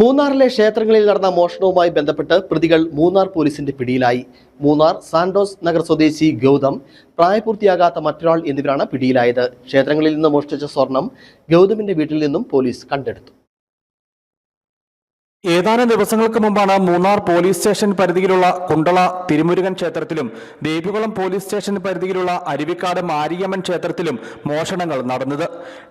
മൂന്നാറിലെ ക്ഷേത്രങ്ങളിൽ നടന്ന മോഷണവുമായി ബന്ധപ്പെട്ട് പ്രതികൾ മൂന്നാർ പോലീസിന്റെ പിടിയിലായി. മൂന്നാർ സാന്റോസ് നഗർ സ്വദേശി ഗൗതം പ്രായപൂർത്തിയാകാത്ത മറ്റൊരാൾ എന്നിവരാണ് പിടിയിലായത്. ക്ഷേത്രങ്ങളിൽ നിന്ന് മോഷ്ടിച്ച സ്വർണം ഗൗതമിന്റെ വീട്ടിൽ നിന്നും പോലീസ് കണ്ടെടുത്തു. ഏതാനും ദിവസങ്ങൾക്ക് മുമ്പാണ് മൂന്നാർ പോലീസ് സ്റ്റേഷൻ പരിധിയിലുള്ള കുണ്ടള തിരുമുരുകൻ ക്ഷേത്രത്തിലും ദേവികുളം പോലീസ് സ്റ്റേഷൻ പരിധിയിലുള്ള അരുവിക്കാട് മാരിയമ്മൻ ക്ഷേത്രത്തിലും മോഷണങ്ങൾ നടന്നത്.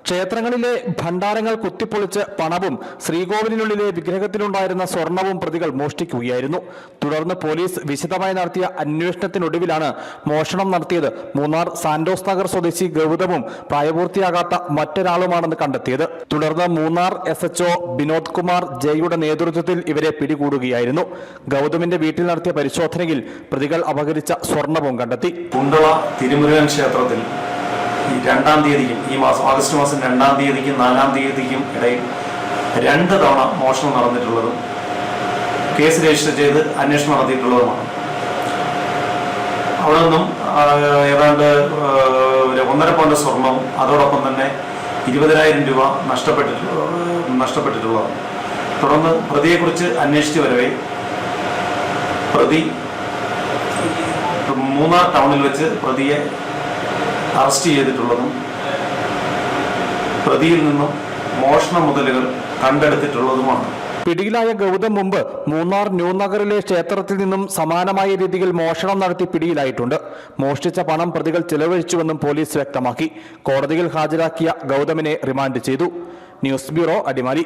ക്ഷേത്രങ്ങളിലെ ഭണ്ഡാരങ്ങൾ കുത്തിപ്പൊളിച്ച് പണവും ശ്രീകോവിലിനുള്ളിലെ വിഗ്രഹത്തിലുണ്ടായിരുന്ന സ്വർണവും പ്രതികൾ മോഷ്ടിക്കുകയായിരുന്നു. തുടർന്ന് പോലീസ് വിശദമായി നടത്തിയ അന്വേഷണത്തിനൊടുവിലാണ് മോഷണം നടത്തിയത് മൂന്നാർ സാന്റോസ് നഗർ സ്വദേശി ഗൗതമും പ്രായപൂർത്തിയാകാത്ത മറ്റൊരാളുമാണെന്ന് കണ്ടെത്തിയത്. തുടർന്ന് മൂന്നാർ എസ് എച്ച്ഒ വിനോദ് കുമാർ ജയുടെ നേതൃത്വത്തിൽ ഇവരെ പിടികൂടുകയായിരുന്നു. ഗൗതമിന്റെ വീട്ടിൽ നടത്തിയ പരിശോധനയിൽ പ്രതികൾ അപഹരിച്ച സ്വർണവും കണ്ടെത്തി. കുണ്ടള തിരുമുരുകൻ ക്ഷേത്രത്തിൽ രണ്ടാം തീയതിക്കും ഈ മാസം ആഗസ്റ്റ് മാസം രണ്ടാം തീയതിക്കും നാലാം തീയതിക്കും ഇടയിൽ രണ്ട് തവണ മോഷണം നടന്നിട്ടുള്ളതും കേസ് രജിസ്റ്റർ ചെയ്ത് അന്വേഷണം നടത്തിയിട്ടുള്ളതുമാണ്. അവിടെ നിന്നും ഏതാണ്ട് ഒന്നര പൗണ്ട് സ്വർണവും അതോടൊപ്പം തന്നെ ഇരുപതിനായിരം രൂപ നഷ്ടപ്പെട്ടിട്ടുള്ള നഷ്ടപ്പെട്ടിട്ടുള്ളതാണ്. തുടർന്ന് പ്രതിയെക്കുറിച്ച് അന്വേഷിച്ച് വരവേ. പ്രതി മൂന്നാർ ടൗണിൽ വെച്ച് പ്രതിയെ അറസ്റ്റ് ചെയ്തിട്ടുള്ളതും പ്രതിയിൽ നിന്നും മോഷണ മുതലുകൾ കണ്ടെടുത്തിട്ടുള്ളതുമാണ്. പിടിയിലായ ഗൗതം മുമ്പ് മൂന്നാർ ന്യൂനഗറിലെ ക്ഷേത്രത്തിൽ നിന്നും സമാനമായ രീതിയിൽ മോഷണം നടത്തി പിടിയിലായിട്ടുണ്ട്. മോഷ്ടിച്ച പണം പ്രതികൾ ചെലവഴിച്ചുവെന്നും പോലീസ് വ്യക്തമാക്കി. കോടതിയിൽ ഹാജരാക്കിയ ഗൗതമിനെ റിമാൻഡ് ചെയ്തു. News bureau Adimali.